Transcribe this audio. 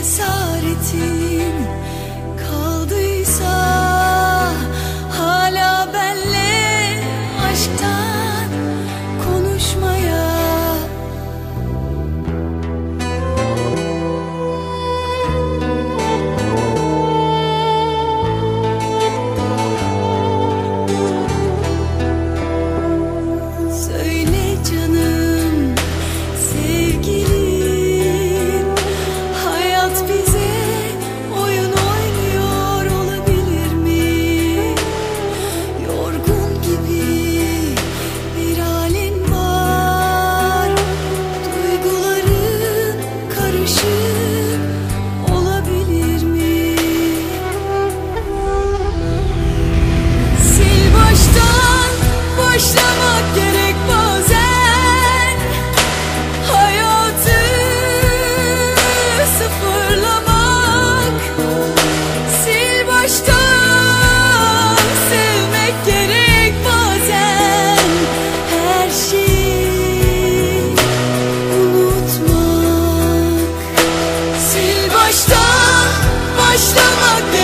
esareti Başlamak gerek bazen. Hayatı sıfırlamak Sil baştan. Sevmek gerek bazen. Her şeyi unutmak Sil baştan. Başlamak